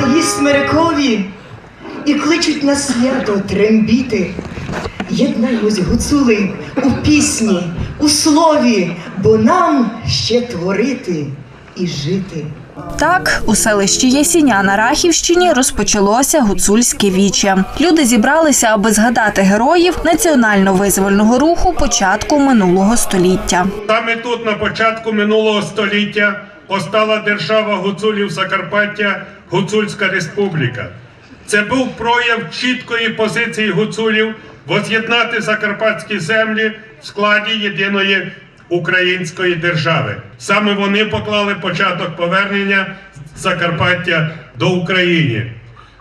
гуцулі і кличуть на свято трембіти. Єднаймось, гуцули, у пісні, у слові, бо нам ще творити і жити. Так, у селищі Ясіня на Рахівщині розпочалося гуцульське віче. Люди зібралися, аби згадати героїв національно-визвольного руху початку минулого століття. Саме тут, на початку минулого століття, постала держава гуцулів Закарпаття Гуцульська Республіка. Це був прояв чіткої позиції гуцулів воз'єднати закарпатські землі в складі єдиної української держави. Саме вони поклали початок повернення Закарпаття до України.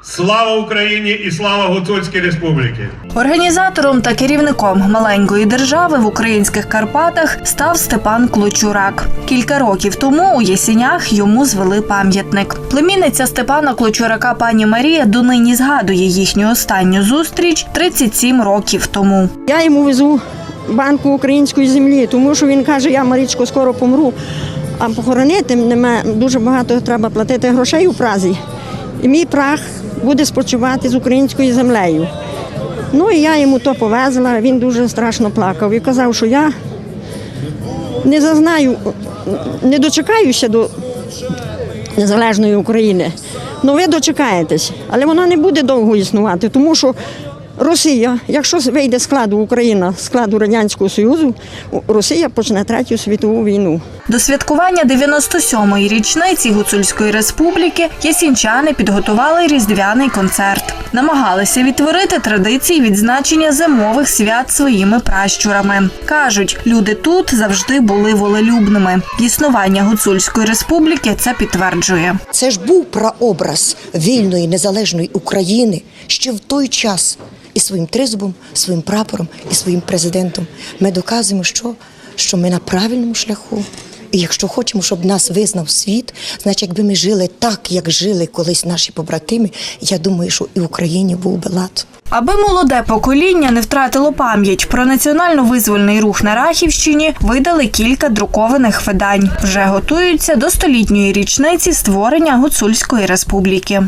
Слава Україні і слава Гуцульській Республіці! Організатором та керівником маленької держави в українських Карпатах став Степан Клочурак. Кілька років тому у Ясінях йому звели пам'ятник. Племінниця Степана Клочурака пані Марія донині згадує їхню останню зустріч 37 років тому. Я йому везу банку української землі, тому що він каже, я Марічко скоро помру, а похоронити мене дуже багато треба платити грошей у Празі. І мій прах буде спочивати з українською землею. Ну і я йому то повезла, він дуже страшно плакав і казав, що я не зазнаю, не дочекаюся до незалежної України. Ну ви дочекаєтесь, але вона не буде довго існувати, тому що Росія, якщо вийде з складу Україна, з складу Радянського Союзу, Росія почне третю світову війну. До святкування 97-ї річниці Гуцульської республіки ясінчани підготували різдвяний концерт. Намагалися відтворити традиції відзначення зимових свят своїми пращурами. Кажуть, люди тут завжди були волелюбними. Існування Гуцульської республіки це підтверджує. Це ж був прообраз вільної незалежної України ще в той час. І своїм тризубом, своїм прапором і своїм президентом ми доказуємо, що, що ми на правильному шляху. І якщо хочемо, щоб нас визнав світ, значить, якби ми жили так, як жили колись наші побратими, я думаю, що і в Україні був би лад. Аби молоде покоління не втратило пам'ять про національно-визвольний рух на Рахівщині, видали кілька друкованих видань. Вже готуються до столітньої річниці створення Гуцульської республіки.